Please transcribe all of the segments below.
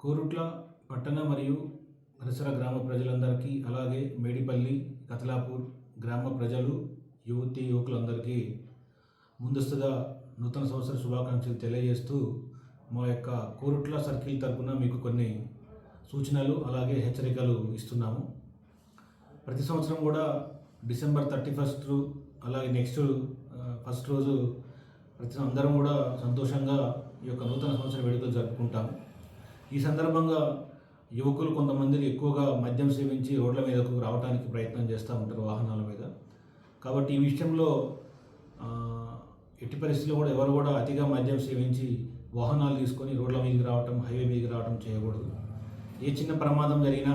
కోరుట్ల పట్టణ మరియు పరిసర గ్రామ ప్రజలందరికీ అలాగే మేడిపల్లి కతలాపూర్ గ్రామ ప్రజలు యువతి యువకులందరికీ ముందస్తుగా నూతన సంవత్సర శుభాకాంక్షలు తెలియజేస్తూ మా యొక్క కోరుట్ల సర్కిల్ తరఫున మీకు కొన్ని సూచనలు అలాగే హెచ్చరికలు ఇస్తున్నాము. ప్రతి సంవత్సరం కూడా డిసెంబర్ థర్టీ ఫస్ట్ అలాగే నెక్స్ట్ ఫస్ట్ రోజు ప్రతి అందరం కూడా సంతోషంగా ఈ యొక్క నూతన సంవత్సర వేడుకలు జరుపుకుంటాము. ఈ సందర్భంగా యువకులు కొంతమంది ఎక్కువగా మద్యం సేవించి రోడ్ల మీదకు రావడానికి ప్రయత్నం చేస్తూ ఉంటారు వాహనాల మీద. కాబట్టి ఈ విషయంలో ఎట్టి పరిస్థితుల్లో కూడా ఎవరు కూడా అతిగా మద్యం సేవించి వాహనాలు తీసుకొని రోడ్ల మీదకి రావటం హైవే మీదకి రావటం చేయకూడదు. ఏ చిన్న ప్రమాదం జరిగినా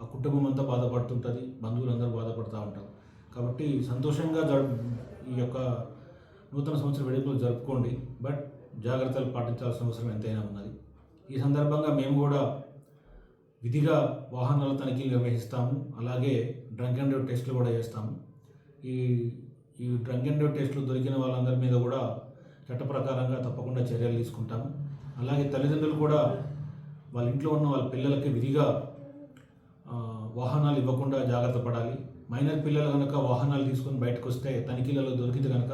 ఆ కుటుంబం అంతా బాధపడుతుంటుంది బంధువులందరూ బాధపడుతూ ఉంటారు. కాబట్టి సంతోషంగా ఈ యొక్క నూతన సంవత్సర వేడుకలు జరుపుకోండి. బట్ జాగ్రత్తలు పాటించాల్సిన అవసరం ఎంతైనా ఉన్నది. ఈ సందర్భంగా మేము కూడా విధిగా వాహనాల తనిఖీలు నిర్వహిస్తాము. అలాగే డ్రంక్ అండ్ డ్రైవ్ టెస్టులు కూడా చేస్తాము. ఈ ఈ డ్రంక్ అండ్ డ్రైవ్ టెస్టులు దొరికిన వాళ్ళందరి మీద కూడా చట్ట ప్రకారంగా తప్పకుండా చర్యలు తీసుకుంటాము. అలాగే తల్లిదండ్రులు కూడా వాళ్ళ ఇంట్లో ఉన్న వాళ్ళ పిల్లలకి విధిగా వాహనాలు ఇవ్వకుండా జాగ్రత్త పడాలి. మైనర్ పిల్లలు కనుక వాహనాలు తీసుకొని బయటకు వస్తే తనిఖీలలో దొరికితే కనుక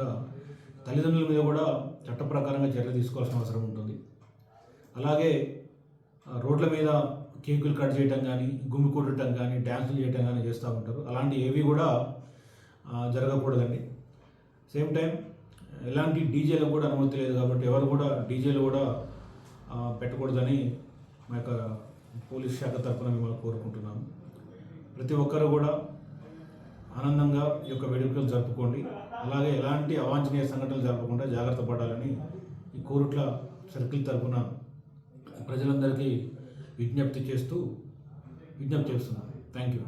తల్లిదండ్రుల మీద కూడా చట్ట ప్రకారంగా చర్య తీసుకోవాల్సిన అవసరం ఉంటుంది. అలాగే రోడ్ల మీద కేకులు కట్ చేయటం కానీ గుమ్మి కొట్టడం కానీ డ్యాన్సులు చేయటం కానీ చేస్తూ ఉంటారు. అలాంటి ఏవి కూడా జరగకూడదండి. సేమ్ టైం ఎలాంటి డీజేలకు కూడా అనుమతి లేదు కాబట్టి ఎవరు కూడా డీజేలు కూడా పెట్టకూడదని మా యొక్క పోలీస్ శాఖ తరఫున మిమ్మల్ని కోరుకుంటున్నాము. ప్రతి ఒక్కరు కూడా ఆనందంగా ఈ యొక్క వేడుకలు జరుపుకోండి. అలాగే ఎలాంటి అవాంఛనీయ సంఘటనలు జరపకుండా జాగ్రత్త పడాలని ఈ కోరుట్ల సర్కిల్ తరఫున ప్రజలందరికీ విజ్ఞప్తి చేస్తూ విజ్ఞప్తి చేస్తున్నాను. Thank you